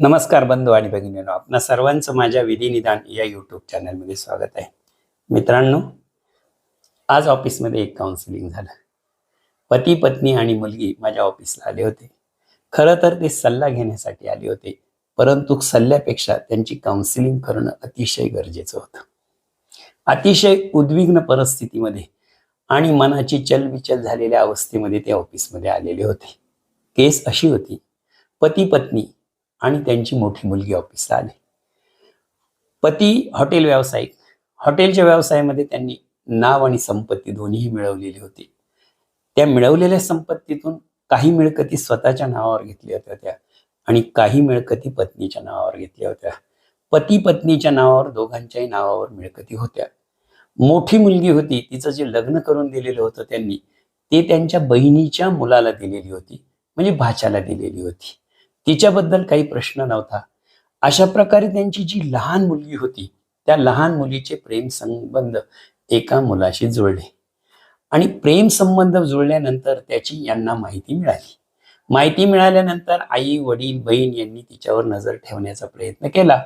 नमस्कार बंधू आणि भगिनीनो आपणा सर्वांचं माझ्या विधिनिदान या यूट्यूब चॅनलमध्ये स्वागत आहे. मित्रांनो आज ऑफिसमध्ये एक काउन्सिलिंग झालं. पती पत्नी आणि मुलगी माझ्या ऑफिसला आले होते. खरं तर ते सल्ला घेण्यासाठी आले होते परंतु सल्ल्यापेक्षा त्यांची काउन्सिलिंग करणं अतिशय गरजेचं होतं. अतिशय उद्विग्न परिस्थितीमध्ये आणि मनाची चलविचल झालेल्या अवस्थेमध्ये ते ऑफिसमध्ये आलेले होते. केस अशी होती पती पत्नी आणि त्यांची मोठी मुलगी ऑफिसला आली. पती हॉटेल व्यावसायिक. हॉटेलच्या व्यवसायामध्ये त्यांनी नाव आणि संपत्ती दोन्हीही मिळवलेली होती. त्या मिळवलेल्या संपत्तीतून काही मिळकती स्वतःच्या नावावर घेतल्या होत्या त्या आणि काही मिळकती पत्नीच्या नावावर घेतल्या होत्या. पती पत्नीच्या नावावर दोघांच्याही नावावर मिळकती होत्या. मोठी मुलगी होती तिचं जे लग्न करून दिलेलं होतं त्यांनी ते त्यांच्या बहिणीच्या मुलाला दिलेली होती म्हणजे भाच्याला दिलेली होती. तिच्याबद्दल काही प्रश्न नव्हता. अशा प्रकारे त्यांची जी लहान मुलगी होती त्या लहान मुलीचे प्रेम संबंध एका मुलाशी जुळले. आणि प्रेम संबंध जुळल्यानंतर त्याची यांना माहिती मिळाली. माहिती मिळाल्यानंतर आई वडील बहीण यांनी तिच्यावर नजर ठेवण्याचा प्रयत्न केला.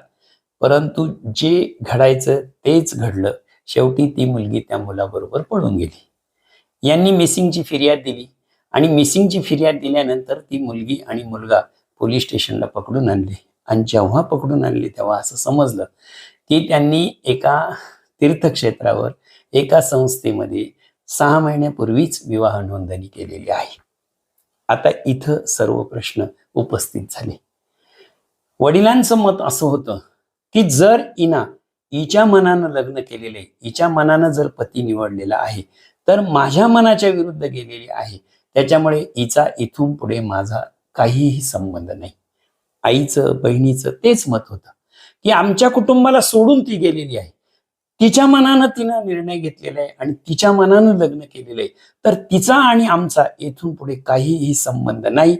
परंतु जे घडायचं तेच घडलं. शेवटी ती मुलगी त्या मुलाबरोबर पळून गेली. यांनी मिसिंगची फिर्याद दिली. आणि मिसिंगची फिर्याद दिल्यानंतर ती मुलगी आणि मुलगा पोलीस स्टेशनला पकडून आणले. आणि जेव्हा पकडून आणले तेव्हा असं समजलं की त्यांनी एका तीर्थक्षेत्रावर एका संस्थेमध्ये सहा महिन्यापूर्वीच विवाह नोंदणी केलेली आहे. आता इथं सर्व प्रश्न उपस्थित झाले. वडिलांचं मत असं होतं की जर इना हिच्या मनानं लग्न केलेले हिच्या मनानं जर पती निवडलेला आहे तर माझ्या मनाच्या विरुद्ध गेलेली आहे. त्याच्यामुळे हिचा इथून पुढे माझा काहीही संबंध नाही. आईचं बहिणीचं तेच मत होतं की आमच्या कुटुंबाला सोडून ती गेलेली आहे. तिच्या मनानं तिनं निर्णय घेतलेला आहे आणि तिच्या मनानं लग्न केलेलं आहे. तर तिचा आणि आमचा येथून पुढे काहीही संबंध नाही.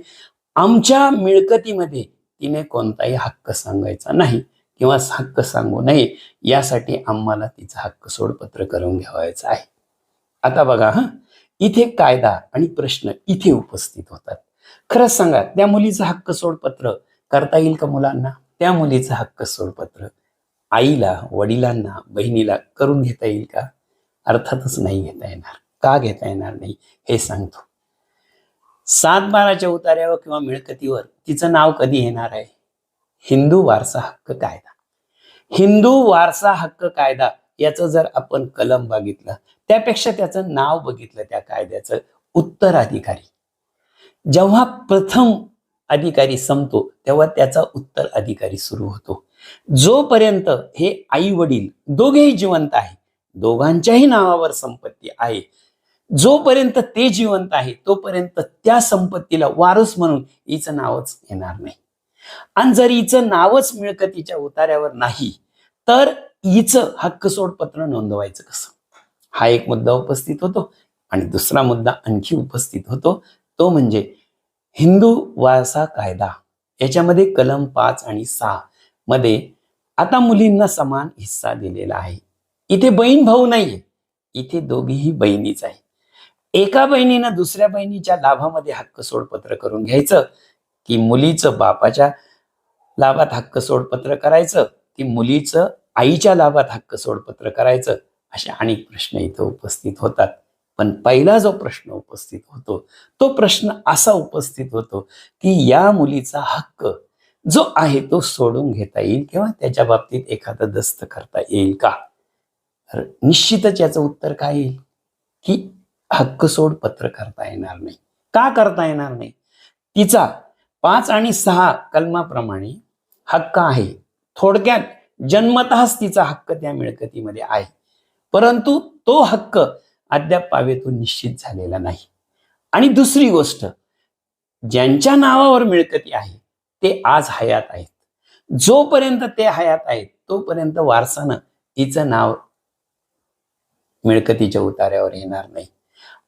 आमच्या मिळकतीमध्ये तिने कोणताही हक्क सांगायचा नाही किंवा हक्क सांगू नये यासाठी आम्हाला तिचा हक्क सोडपत्र करून घ्यावायचं आहे. आता बघा हा. इथे कायदा आणि प्रश्न इथे उपस्थित होतात. खरंच सांगा त्या मुलीचं हक्क सोडपत्र करता येईल का मुलांना? त्या मुलीचं हक्क सोडपत्र आईला वडिलांना बहिणीला करून घेता येईल का? अर्थातच नाही घेता येणार. का घेता येणार नाही हे सांगतो. सात बाराच्या उतार्यावर किंवा मिळकतीवर तिचं नाव कधी येणार आहे? हिंदू वारसा हक्क कायदा. हिंदू वारसा हक्क कायदा याचं जर आपण कलम बघितलं त्यापेक्षा त्याचं नाव बघितलं त्या कायद्याचं उत्तराधिकारी. जेव्हा प्रथम अधिकारी संपतो तेव्हा त्याचा उत्तर अधिकारी सुरू होतो. जोपर्यंत हे आई वडील दोघेही जिवंत आहे दोघांच्याही नावावर संपत्ती आहे जोपर्यंत ते जिवंत आहे तोपर्यंत त्या संपत्तीला वारस म्हणून हिचं नावच येणार नाही. आणि जर हिचं नावच मिळकतीच्या उतार्यावर नाही तर हिचं हक्कसोडपत्र नोंदवायचं कसं? हा एक मुद्दा उपस्थित होतो आणि दुसरा मुद्दा आणखी उपस्थित होतो. तो म्हणजे हिंदू वारसा कायदा. याच्यामध्ये कलम पाच आणि सहा मध्ये आता मुलींना समान हिस्सा दिलेला आहे. इथे बहीण भाऊ नाहीये. इथे दोघीही बहिणीच आहे एका बहिणीनं दुसऱ्या बहिणीच्या लाभामध्ये हक्क सोडपत्र करून घ्यायचं की मुलीचं बापाच्या लाभात हक्क सोडपत्र करायचं की मुलीचं आईच्या लाभात हक्क सोडपत्र करायचं असे अनेक प्रश्न इथं उपस्थित होतात. पण पहिला जो प्रश्न उपस्थित होतो तो प्रश्न असा उपस्थित होतो की या मुलीचा हक्क जो आहे तो सोडून घेता येईल किंवा त्याच्या बाबतीत एखादं दस्त करता येईल का? तर निश्चितच याचं उत्तर काय येईल? की हक्क सोड पत्र करता येणार नाही. का करता येणार नाही? तिचा पाच आणि सहा कलमाप्रमाणे हक्क आहे. थोडक्यात जन्मतःच तिचा हक्क त्या मिळकतीमध्ये आहे. परंतु तो हक्क अद्याप पावेतून निश्चित झालेला नाही. आणि दुसरी गोष्ट ज्यांच्या नावावर मिळकती आहे ते आज हयात आहेत. जोपर्यंत ते हयात आहेत तोपर्यंत वारसानं तिचं नाव मिळकतीच्या उतार्यावर येणार नाही.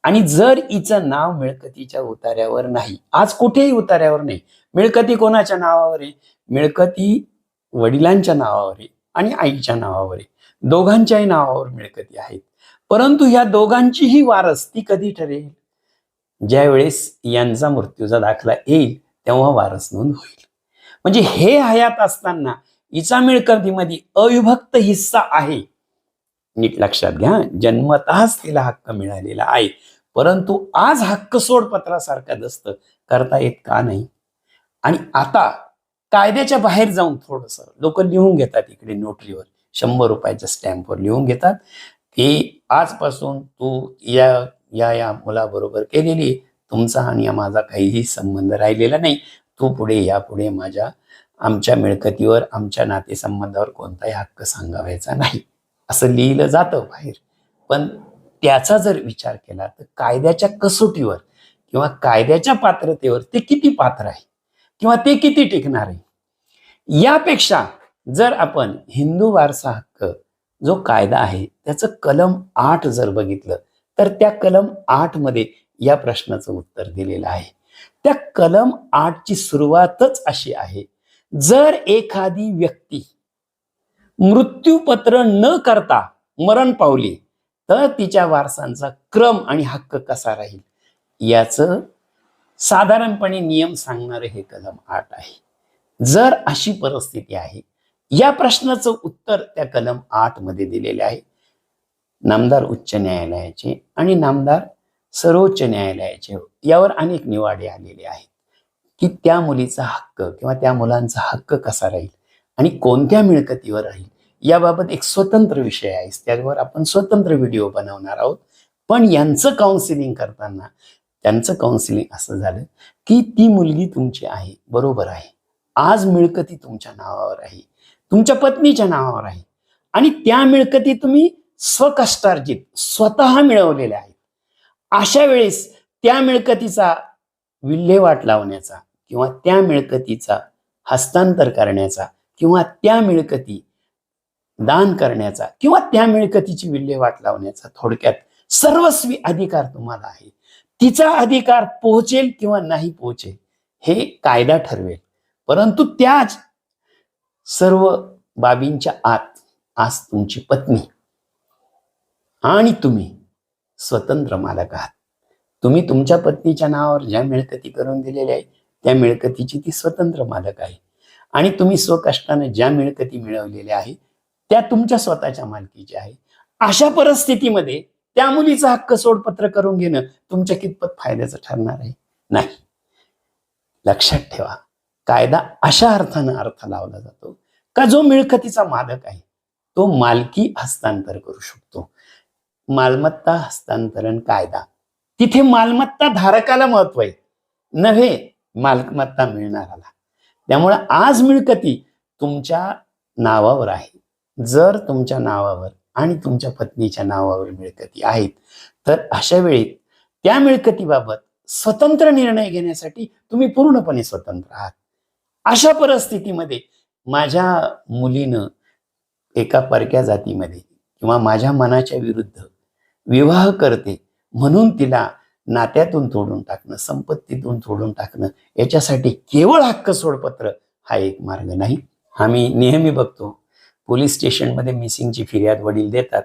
आणि जर हिचं नाव मिळकतीच्या उतार्यावर नाही आज कुठेही उतार्यावर नाही मिळकती कोणाच्या नावावर आहे? मिळकती वडिलांच्या नावावर आहे आणि आईच्या नावावर आहे. दोघांच्याही नावावर मिळकती आहेत. परंतु या दोघांचीही वारस ती कधी ठरेल? ज्या वेळेस यांचा मृत्यूचा दाखला येईल तेव्हा वारस नोंद होईल. म्हणजे हे हयात असताना हिचा मिळकतीमध्ये अविभक्त हिस्सा आहे. नीट लक्षात घ्या जन्मतःच तिला हक्क मिळालेला आहे. परंतु आज हक्क सोडपत्रासारखा दस्त करता येत का नाही? आणि आता कायद्याच्या बाहेर जाऊन थोडस लोक लिहून घेतात इकडे नोटरीवर शंभर रुपयाच्या स्टॅम्पवर लिहून घेतात. की आजपासून तू या या या मुलाबरोबर केलेली तुमचा आणि या माझा काहीही संबंध राहिलेला नाही. तू पुढे या पुढे माझ्या आमच्या मिळकतीवर आमच्या नातेसंबंधावर कोणताही हक्क सांगावायचा नाही. असं लिहिलं जातं बाहेर. पण त्याचा जर विचार केला तर कायद्याच्या कसोटीवर किंवा कायद्याच्या पात्रतेवर ते किती पात्र आहे? किंवा ते किती टिकणार आहे? यापेक्षा जर आपण हिंदू वारसा हक्क जो कायदा आहे त्याचं कलम आठ जर बघितलं तर त्या कलम आठमध्ये या प्रश्नाचं उत्तर दिलेलं आहे. त्या कलम आठची सुरुवातच अशी आहे. जर एखादी व्यक्ती मृत्यूपत्र न करता मरण पावली तर तिच्या वारसांचा क्रम आणि हक्क कसा राहील? याचं साधारणपणे नियम सांगणारं हे कलम आठ आहे. जर अशी परिस्थिती आहे या प्रश्नाचं उत्तर त्या कलम आठमध्ये दिलेले आहे. नामदार उच्च न्यायालयाचे आणि नामदार सर्वोच्च न्यायालयाचे यावर अनेक निवाडे आलेले आहेत. की त्या मुलीचा हक्क किंवा त्या मुलांचा हक्क कसा राहील आणि कोणत्या मिळकतीवर राहील याबाबत एक स्वतंत्र विषय आहे. त्यावर आपण स्वतंत्र व्हिडिओ बनवणार आहोत. पण यांचं काउन्सिलिंग करताना त्यांचं काउन्सिलिंग असं झालं की ती मुलगी तुमची आहे बरोबर आहे. आज मिळकती तुमच्या नावावर आहे. तुमच्या पत्नीच्या नावावर आहे. आणि त्या मिळकती तुम्ही स्वकष्टार्जित स्वतः मिळवलेल्या आहेत. अशा वेळेस त्या मिळकतीचा विल्हेवाट लावण्याचा किंवा त्या मिळकतीचा हस्तांतर करण्याचा किंवा त्या मिळकती दान करण्याचा किंवा त्या मिळकतीची विल्हेवाट लावण्याचा थोडक्यात सर्वस्वी अधिकार तुम्हाला आहे. तिचा अधिकार पोहोचेल किंवा नाही पोहोचेल हे कायदा ठरवेल. परंतु त्याच सर्व बाबींच्या आत आज तुमची पत्नी आणि तुम्ही स्वतंत्र मालक आहात. तुम्ही तुमच्या पत्नीच्या नावावर ज्या मिळकती करून दिलेल्या आहे त्या मिळकतीची ती स्वतंत्र मालक आहे. आणि तुम्ही स्वकष्टाने ज्या मिळकती मिळवलेल्या आहे त्या तुमच्या स्वतःच्या मालकीच्या आहे अशा परिस्थितीमध्ये त्या मुलीचा हक्क सोडपत्र करून घेणं तुमच्या कितपत फायद्याचं ठरणार आहे? नाही. लक्षात ठेवा. कायदा अशा अर्थानं अर्थ लावला जातो का जो मिळकतीचा मालक आहे तो मालकी हस्तांतर करू शकतो. मालमत्ता हस्तांतरण कायदा. तिथे मालमत्ता धारकाला महत्त्व आहे नव्हे मालमत्ता मिळणाराला त्यामुळे आज मिळकती तुमच्या नावावर आहे. जर तुमच्या नावावर आणि तुमच्या पत्नीच्या नावावर मिळकती आहेत तर अशा वेळी त्या मिळकतीबाबत स्वतंत्र निर्णय घेण्यासाठी तुम्ही पूर्णपणे स्वतंत्र आहात. अशा परिस्थितीमध्ये माझ्या मुलीनं एका परक्या जातीमध्ये किंवा माझ्या मनाच्या विरुद्ध विवाह करते म्हणून तिला नात्यातून तोडून टाकणं संपत्तीतून तोडून टाकणं याच्यासाठी केवळ हक्क सोडपत्र हा एक मार्ग नाही. आम्ही नेहमी बघतो पोलीस स्टेशनमध्ये मिसिंगची फिर्याद वडील देतात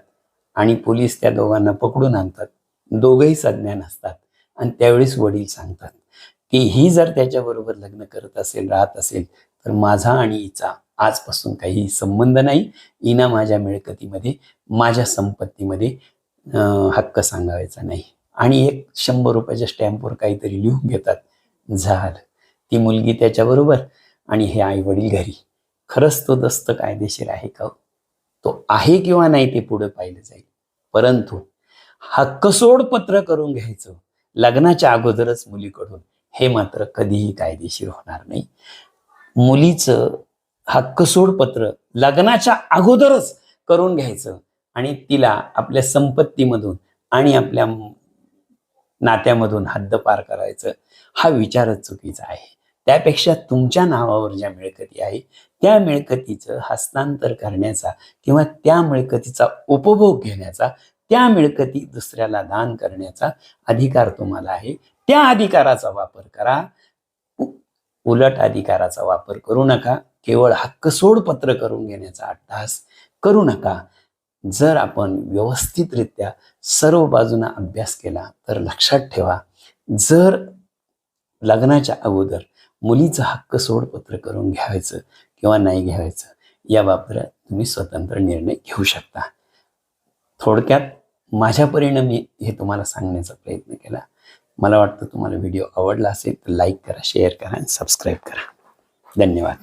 आणि पोलीस त्या दोघांना पकडून आणतात. दोघंही सज्ञान असतात आणि त्यावेळेस वडील सांगतात की ही जर त्याच्याबरोबर लग्न करत असेल राहत असेल तर माझा आणि हिचा आजपासून काही संबंध नाही. इना माझ्या मिळकतीमध्ये माझ्या संपत्तीमध्ये अं, हक्क सांगावायचा नाही. आणि एक शंभर रुपयाच्या स्टॅम्पवर काहीतरी लिहून घेतात. झालं. ती मुलगी त्याच्याबरोबर आणि हे आई वडील घरी. खरंच तो दस्त कायदेशीर आहे का हो? तो आहे किंवा नाही ते पुढे पाहिलं जाईल. परंतु हक्कसोड पत्र करून घ्यायचं. लग्नाच्या अगोदरच मुलीकडून. हे मात्र कधीही कायदेशीर होणार नाही. मुलीचं हक्कसोड पत्र लग्नाच्या अगोदरच करून घ्यायचं आणि तिला आपल्या संपत्तीमधून आणि आपल्या नात्यामधून हद्दपार करायचं हा विचारच चुकीचा आहे. त्यापेक्षा तुमच्या नावावर ज्या मिळकती आहे त्या मिळकतीचं हस्तांतर करण्याचा किंवा त्या मिळकतीचा उपभोग घेण्याचा त्या मिळकती दुसऱ्याला दान करण्याचा अधिकार तुम्हाला आहे. त्या अधिकाराचा वापर करा. उ- उलट अधिकाराचा वापर करू नका. केवळ हक्क सोड पत्र करून घेण्याचा अट्टहास करू नका. जर आपण व्यवस्थितरित्या सर्व बाजूंना अभ्यास केला तर लक्षात ठेवा जर लग्नाच्या अगोदर मुलीचं हक्क सोडपत्र करून घ्यायचं किंवा नाही घ्यायचं याबाबत तुम्ही स्वतंत्र निर्णय घेऊ शकता. थोडक्यात माझ्या परिणामी मी हे तुम्हाला सांगण्याचा प्रयत्न केला. मला वाटतं तुम्हाला व्हिडिओ आवडला असेल तर लाईक करा शेअर करा आणि सबस्क्राईब करा. धन्यवाद.